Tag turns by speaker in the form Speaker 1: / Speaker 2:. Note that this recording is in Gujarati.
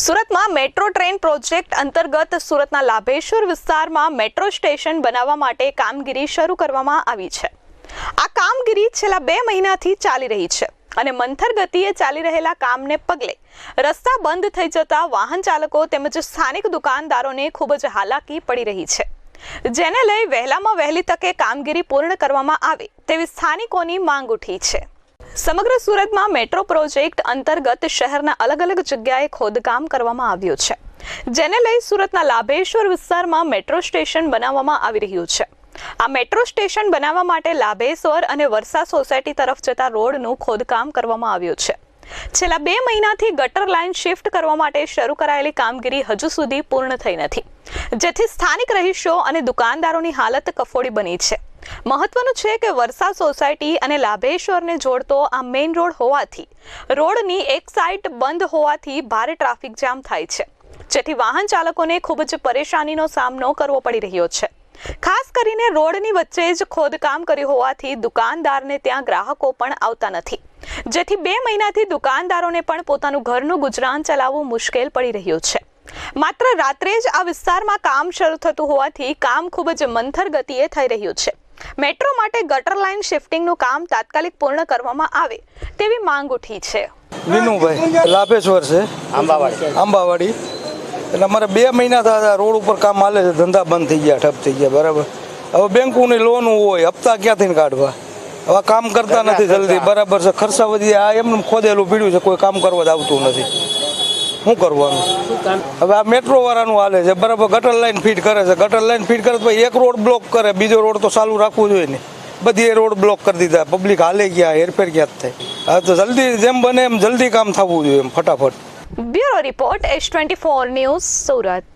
Speaker 1: સુરતમાં મેટ્રો ટ્રેન પ્રોજેક્ટ અંતર્ગત સુરતના લાભેશ્વર વિસ્તારમાં મેટ્રો સ્ટેશન બનાવવા માટે કામગીરી શરૂ કરવામાં આવી છે. આ કામગીરી છેલ્લા બે મહિનાથી ચાલી રહી છે અને મંથર ગતિએ ચાલી રહેલા કામને પગલે રસ્તા બંધ થઈ જતા વાહન ચાલકો તેમજ સ્થાનિક દુકાનદારોને ખૂબ જ હાલાકી પડી રહી છે. જેને લઈ વહેલામાં વહેલી તકે કામગીરી પૂર્ણ કરવામાં આવે તેવી સ્થાનિકોની માંગ ઉઠી છે. સમગ્ર સુરતમાં મેટ્રો પ્રોજેક્ટ અંતર્ગત શહેરના અલગ અલગ જગ્યાએ ખોદકામ કરવામાં આવ્યું છે, જેને લઈ સુરતના લાભેશ્વર વિસ્તારમાં મેટ્રો સ્ટેશન બનાવવામાં આવી રહ્યું છે. આ મેટ્રો સ્ટેશન બનાવવા માટે લાભેશ્વર અને વરસા સોસાયટી તરફ જતા રોડનું ખોદકામ કરવામાં આવ્યું છે. છેલ્લા બે મહિનાથી ગટર લાઇન શિફ્ટ કરવા માટે શરૂ કરાયેલી કામગીરી હજુ સુધી પૂર્ણ થઈ નથી, જેથી સ્થાનિક રહીશો અને દુકાનદારોની હાલત કફોડી બની છે. મહત્વનું છે કે વરસા સોસાયટી અને લાભેશ્વરને જોડતો આ મેઇન રોડ હોવાથી, રોડની એક સાઇડ બંધ હોવાથી ભારે ટ્રાફિક જામ થાય છે. જેથી વાહન ચાલકોને ખૂબ જ પરેશાનીનો સામનો કરવો પડી રહ્યો છે. ખાસ કરીને રોડની વચ્ચે જ ખોદકામ કર્યું હોવાથી દુકાનદારને ત્યાં ગ્રાહકો પણ આવતા નથી. જેથી બે મહિનાથી દુકાનદારોને પણ પોતાનું ઘરનું ગુજરાન ચલાવવું મુશ્કેલ પડી રહ્યું છે. માત્ર રાત્રે જ આ વિસ્તારમાં કામ શરૂ થતું હોવાથી કામ ખૂબ જ મંથર ગતિએ થઈ રહ્યું છે. મેટ્રો માટે ગટર લાઇન શિફ્ટિંગનું કામ તાત્કાલિક પૂર્ણ કરવામાં આવે તેવી માંગ ઉઠી છે.
Speaker 2: વિનુભાઈ લાભેશ્વર છે?
Speaker 3: આંબાવાડી.
Speaker 2: આંબાવાડી. એટલે અમારે બે મહિના થયા રોડ ઉપર કામ હાલે છે ધંધા બંધ થઈ ગયા ઠપ થઈ ગયા બરાબર. હવે બેંકોની લોન હોય હપ્તા ક્યાંથી કાઢવા? હવે કામ કરતા નથી જલ્દી બરાબર છે ખર્ચા વધી આ એમનું ખોદેલું પીડ્યું છે કોઈ કામ કરવા જ આવતું નથી. શું કરવાનું? હવે આ મેટ્રો વાળાનું હાલે છે. બરાબર ગટર લાઈન ફીટ કરે છે. ગટર લાઈન ફીટ કરે તો એક રોડ બ્લોક કરે. બીજો રોડ તો ચાલુ રાખવું જોઈએ ને. બધી રોડ બ્લોક કરી દીધા. પબ્લિક હાલે ગયા હેરફેર ક્યાં થાય? હા તો જલ્દી જેમ બને એમ જલ્દી કામ થવું જોઈએ એમ, ફટાફટ.
Speaker 1: Bureau report S twenty four news Surat.